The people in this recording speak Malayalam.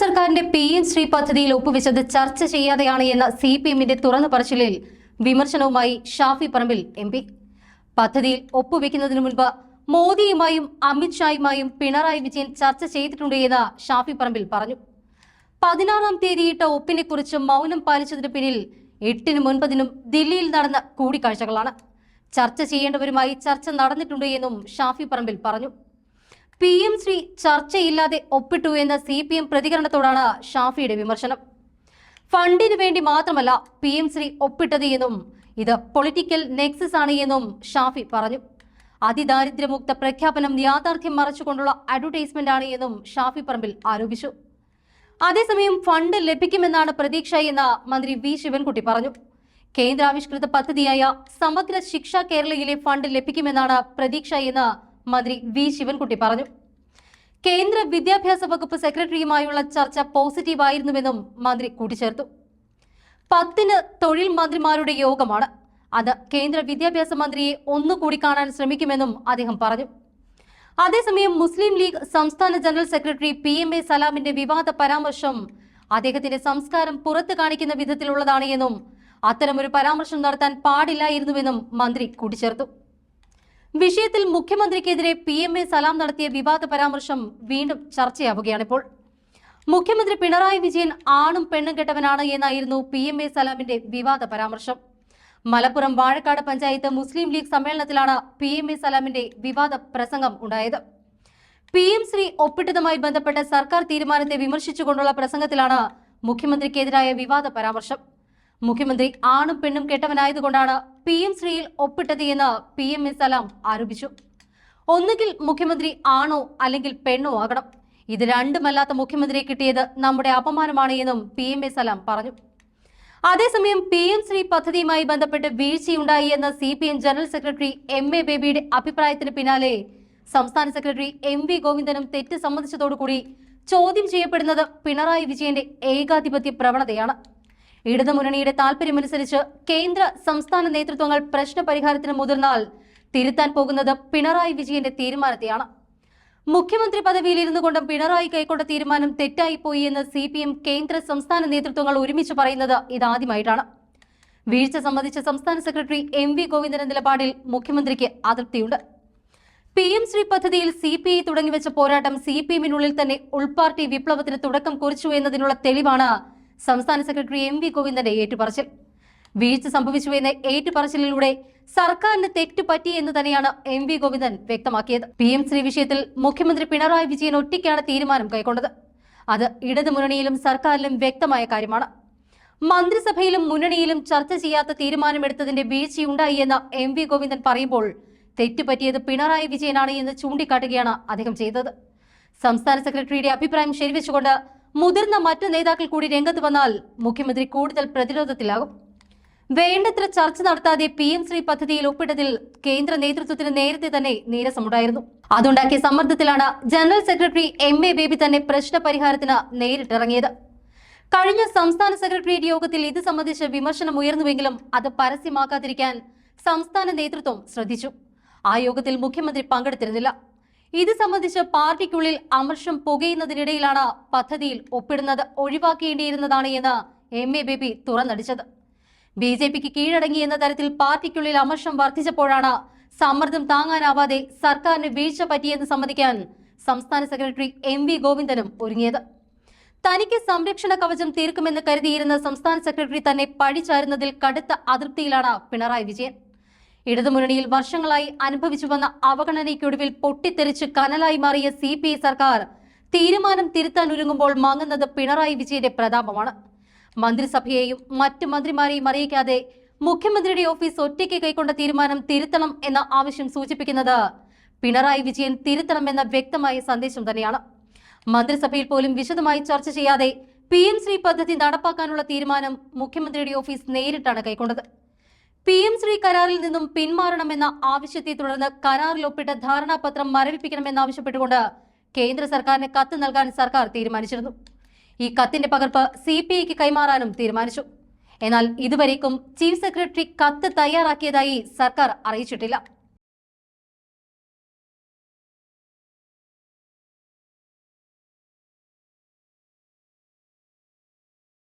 സർക്കാരിന്റെ പി എം ശ്രീ പദ്ധതിയിൽ ഒപ്പുവെച്ചത് ചർച്ച ചെയ്യാതെയാണ് എന്ന സി പി എമ്മിന്റെ തുറന്നു പറച്ചിലിൽ വിമർശനവുമായി ഷാഫി പറമ്പിൽ എം പി. പദ്ധതിയിൽ ഒപ്പുവെക്കുന്നതിനു മുൻപ് മോദിയുമായും അമിത്ഷായുമായും പിണറായി വിജയൻ ചർച്ച ചെയ്തിട്ടുണ്ട് എന്ന് ഷാഫി പറമ്പിൽ പറഞ്ഞു. പതിനാറാം തീയതിയിട്ട ഒപ്പിനെ കുറിച്ച് മൗനം പാലിച്ചതിന് പിന്നിൽ എട്ടിനും ഒൻപതിനും ദില്ലിയിൽ നടന്ന കൂടിക്കാഴ്ചകളാണ്. ചർച്ച ചെയ്യേണ്ടവരുമായി ചർച്ച നടന്നിട്ടുണ്ട് എന്നും ഷാഫി പറമ്പിൽ പറഞ്ഞു. പി എം ശ്രീ ചർച്ചയില്ലാതെ ഒപ്പിട്ടു എന്ന സി പി എം പ്രതികരണത്തോടാണ് ഷാഫിയുടെ വിമർശനം. ഫണ്ടിനു വേണ്ടി മാത്രമല്ല പി എം ശ്രീ ഒപ്പിട്ടത് എന്നും ഇത് പൊളിറ്റിക്കൽ നെക്സസ് ആണ് എന്നും ഷാഫി പറഞ്ഞു. അതിദാരിദ്ര്യമുക്ത പ്രഖ്യാപനം യാഥാർത്ഥ്യം മറച്ചുകൊണ്ടുള്ള അഡ്വർടൈസ്മെന്റ് ആണ് എന്നും ഷാഫി പറമ്പിൽ ആരോപിച്ചു. അതേസമയം ഫണ്ട് ലഭിക്കുമെന്നാണ് പ്രതീക്ഷ എന്ന് മന്ത്രി വി ശിവൻകുട്ടി പറഞ്ഞു. കേന്ദ്രാവിഷ്കൃത പദ്ധതിയായ സമഗ്ര ശിക്ഷ കേരളയിലെ ഫണ്ട് ലഭിക്കുമെന്നാണ് പ്രതീക്ഷ എന്ന് മന്ത്രി വി ശിവൻകുട്ടി പറഞ്ഞു. കേന്ദ്ര വിദ്യാഭ്യാസ വകുപ്പ് സെക്രട്ടറിയുമായുള്ള ചർച്ച പോസിറ്റീവായിരുന്നുവെന്നും മന്ത്രി കൂട്ടിച്ചേർത്തു. പത്തിന് തൊഴിൽ മന്ത്രിമാരുടെ യോഗമാണ്. അത് കേന്ദ്ര വിദ്യാഭ്യാസ മന്ത്രിയെ ഒന്നുകൂടി കാണാൻ ശ്രമിക്കുമെന്നും അദ്ദേഹം പറഞ്ഞു. അതേസമയം മുസ്ലിം ലീഗ് സംസ്ഥാന general secretary P M A സലാമിന്റെ വിവാദ പരാമർശം അദ്ദേഹത്തിന്റെ സംസ്കാരം പുറത്തു കാണിക്കുന്ന വിധത്തിലുള്ളതാണ് എന്നും അത്തരമൊരു പരാമർശം നടത്താൻ പാടില്ലായിരുന്നുവെന്നും മന്ത്രി കൂട്ടിച്ചേർത്തു. വിഷയത്തിൽ മുഖ്യമന്ത്രിക്കെതിരെ പി എം എ സലാം നടത്തിയ വിവാദ പരാമർശം വീണ്ടും ചർച്ചയാവുകയാണിപ്പോൾ മുഖ്യമന്ത്രി പിണറായി വിജയൻ ആണും പെണ്ണും കെട്ടവനാണ് എന്നായിരുന്നു പി എം എ സലാമിന്റെ വിവാദ പരാമർശം. മലപ്പുറം വാഴക്കാട് പഞ്ചായത്ത് മുസ്ലിം ലീഗ് സമ്മേളനത്തിലാണ് പി എം എ സലാമിന്റെ വിവാദ പ്രസംഗം ഉണ്ടായത്. പി എം ശ്രീ ഒപ്പിട്ടതുമായി ബന്ധപ്പെട്ട സർക്കാർ തീരുമാനത്തെ വിമർശിച്ചുകൊണ്ടുള്ള പ്രസംഗത്തിലാണ് മുഖ്യമന്ത്രിക്കെതിരായ വിവാദ പരാമർശം. മുഖ്യമന്ത്രി ആണും പെണ്ണും കെട്ടവനായതുകൊണ്ടാണ് പി എം ശ്രീയിൽ ഒപ്പിട്ടത് എന്ന് പി എം എ ആരോപിച്ചു. ഒന്നുകിൽ മുഖ്യമന്ത്രി ആണോ അല്ലെങ്കിൽ പെണ്ണോ ആകണം. ഇത് രണ്ടുമല്ലാത്ത മുഖ്യമന്ത്രിയെ കിട്ടിയത് നമ്മുടെ അപമാനമാണ് എന്നും പി എം എ സലാം പറഞ്ഞു. അതേസമയം പി എം ശ്രീ പദ്ധതിയുമായി ബന്ധപ്പെട്ട് വീഴ്ചയുണ്ടായി എന്ന C P M general secretary M A ബേബിയുടെ അഭിപ്രായത്തിന് പിന്നാലെ സംസ്ഥാന സെക്രട്ടറി എം വി ഗോവിന്ദനും തെറ്റ് സമ്മതിച്ചതോടുകൂടി ചോദ്യം ചെയ്യപ്പെടുന്നത് പിണറായി വിജയന്റെ ഏകാധിപത്യ പ്രവണതയാണ്. ഇടതുമുന്നണിയുടെ താൽപര്യമനുസരിച്ച് കേന്ദ്ര സംസ്ഥാന നേതൃത്വങ്ങൾ പ്രശ്നപരിഹാരത്തിന് മുതിർന്നാൽ തിരുത്താൻ പോകുന്നത് പിണറായി വിജയന്റെ തീരുമാനത്തെയാണ്. മുഖ്യമന്ത്രി പദവിയിൽ ഇരുന്നു പിണറായി കൈക്കൊണ്ട തീരുമാനം തെറ്റായിപ്പോയി എന്ന് സി പി എം കേന്ദ്ര സംസ്ഥാന നേതൃത്വങ്ങൾ ഒരുമിച്ച് പറയുന്നത് ഇതാദ്യമായിട്ടാണ്. വീഴ്ച സംബന്ധിച്ച സംസ്ഥാന സെക്രട്ടറി എം വി ഗോവിന്ദന്റെ നിലപാടിൽ മുഖ്യമന്ത്രിക്ക് അതൃപ്തിയുണ്ട്. പി എം ശ്രീ പദ്ധതിയിൽ സി പി ഐ തുടങ്ങിവെച്ച പോരാട്ടം സി പി എമ്മിനുള്ളിൽ തന്നെ ഉൾപാർട്ടി വിപ്ലവത്തിന് തുടക്കം കുറിച്ചു എന്നതിനുള്ള തെളിവാണ് സംസ്ഥാന സെക്രട്ടറി എം വി ഗോവിന്ദന്റെ ഏറ്റുപറച്ചിൽ. വീഴ്ച സംഭവിച്ചുവെന്ന എന്ന ഏറ്റുപറച്ചിലിലൂടെ സർക്കാരിന് തെറ്റുപറ്റി എന്ന് തന്നെയാണ് എം വി ഗോവിന്ദൻ വ്യക്തമാക്കിയത്. പി എം ശ്രീ വിഷയത്തിൽ മുഖ്യമന്ത്രി പിണറായി വിജയൻ ഒറ്റയ്ക്കാണ് തീരുമാനം കൈക്കൊണ്ടത്. അത് ഇടതു മുന്നണിയിലും സർക്കാരിലും വ്യക്തമായ കാര്യമാണ്. മന്ത്രിസഭയിലും മുന്നണിയിലും ചർച്ച ചെയ്യാത്ത തീരുമാനമെടുത്തതിന്റെ വീഴ്ചയുണ്ടായി എന്ന് എം വി ഗോവിന്ദൻ പറയുമ്പോൾ തെറ്റുപറ്റിയത് പിണറായി വിജയനാണ് എന്ന് ചൂണ്ടിക്കാട്ടുകയാണ് അദ്ദേഹം ചെയ്തത്. സംസ്ഥാന സെക്രട്ടറിയുടെ അഭിപ്രായം ശരിവെച്ചുകൊണ്ട് മുതിർന്ന മറ്റു നേതാക്കൾ കൂടി രംഗത്ത് വന്നാൽ മുഖ്യമന്ത്രി കൂടുതൽ പ്രതിരോധത്തിലാകും. വേണ്ടത്ര ചർച്ച നടത്താതെ പി എം ശ്രീ പദ്ധതിയിൽ ഒപ്പിട്ടതിൽ കേന്ദ്ര നേതൃത്വത്തിന് നേരത്തെ തന്നെ നീരസമുണ്ടായിരുന്നു അതുണ്ടാക്കിയ സമ്മർദ്ദത്തിലാണ് general secretary M A Baby തന്നെ പ്രശ്ന പരിഹാരത്തിന് നേരിട്ടിറങ്ങിയത്. കഴിഞ്ഞ സംസ്ഥാന സെക്രട്ടേറിയറ്റ് യോഗത്തിൽ ഇത് സംബന്ധിച്ച് വിമർശനം ഉയർന്നുവെങ്കിലും അത് പരസ്യമാക്കാതിരിക്കാൻ സംസ്ഥാന നേതൃത്വം ശ്രദ്ധിച്ചു. ആ യോഗത്തിൽ മുഖ്യമന്ത്രി പങ്കെടുത്തിരുന്നില്ല. ഇത് സംബന്ധിച്ച് പാർട്ടിക്കുള്ളിൽ അമർഷം പുകയുന്നതിനിടയിലാണ് പദ്ധതിയിൽ ഒപ്പിടുന്നത് ഒഴിവാക്കേണ്ടിയിരുന്നതാണ് എന്ന് എം എ ബേബി തുറന്നടിച്ചത്. ബി ജെ പിക്ക് കീഴടങ്ങി എന്ന തരത്തിൽ പാർട്ടിക്കുള്ളിൽ അമർഷം വർദ്ധിച്ചപ്പോഴാണ് സമ്മർദ്ദം താങ്ങാനാവാതെ സർക്കാരിന് വീഴ്ച പറ്റിയെന്ന് സമ്മതിക്കാൻ സംസ്ഥാന സെക്രട്ടറി എം വി ഗോവിന്ദനും ഒരുങ്ങിയത്. തനിക്ക് സംരക്ഷണ കവചം തീർക്കുമെന്ന് കരുതിയിരുന്ന സംസ്ഥാന സെക്രട്ടറി തന്നെ പഴിചാരുന്നതിൽ കടുത്ത അതൃപ്തിയിലാണ് പിണറായി വിജയൻ. ഇടതുമുന്നണിയിൽ വർഷങ്ങളായി അനുഭവിച്ചു വന്ന അവഗണനയ്ക്കൊടുവിൽ പൊട്ടിത്തെറിച്ച് കനലായി മാറിയ സി സർക്കാർ തീരുമാനം തിരുത്താൻ ഒരുങ്ങുമ്പോൾ മങ്ങുന്നത് പിണറായി വിജയന്റെ പ്രതാപമാണ്. മന്ത്രിസഭയെയും മറ്റ് മന്ത്രിമാരെയും അറിയിക്കാതെ മുഖ്യമന്ത്രിയുടെ ഓഫീസ് ഒറ്റയ്ക്ക് കൈക്കൊണ്ട തീരുമാനം തിരുത്തണം എന്ന ആവശ്യം സൂചിപ്പിക്കുന്നത് പിണറായി വിജയൻ തിരുത്തണമെന്ന വ്യക്തമായ സന്ദേശം തന്നെയാണ്. മന്ത്രിസഭയിൽ പോലും വിശദമായി ചർച്ച ചെയ്യാതെ പി എം ശ്രീ പദ്ധതി നടപ്പാക്കാനുള്ള തീരുമാനം മുഖ്യമന്ത്രിയുടെ ഓഫീസ് നേരിട്ടാണ് കൈക്കൊണ്ടത്. പി എം ശ്രീ കരാറിൽ നിന്നും പിന്മാറണമെന്ന ആവശ്യത്തെ തുടർന്ന് കരാറിൽ ഒപ്പിട്ട ധാരണാപത്രം മരവിപ്പിക്കണമെന്നാവശ്യപ്പെട്ടുകൊണ്ട് കേന്ദ്ര സർക്കാരിന് കത്ത് നൽകാൻ സർക്കാർ തീരുമാനിച്ചിരുന്നു. ഈ കത്തിന്റെ പകർപ്പ് സി പി ഐക്ക് കൈമാറാനും തീരുമാനിച്ചു. എന്നാൽ ഇതുവരേക്കും ചീഫ് സെക്രട്ടറി കത്ത് തയ്യാറാക്കിയതായി സർക്കാർ അറിയിച്ചിട്ടില്ല.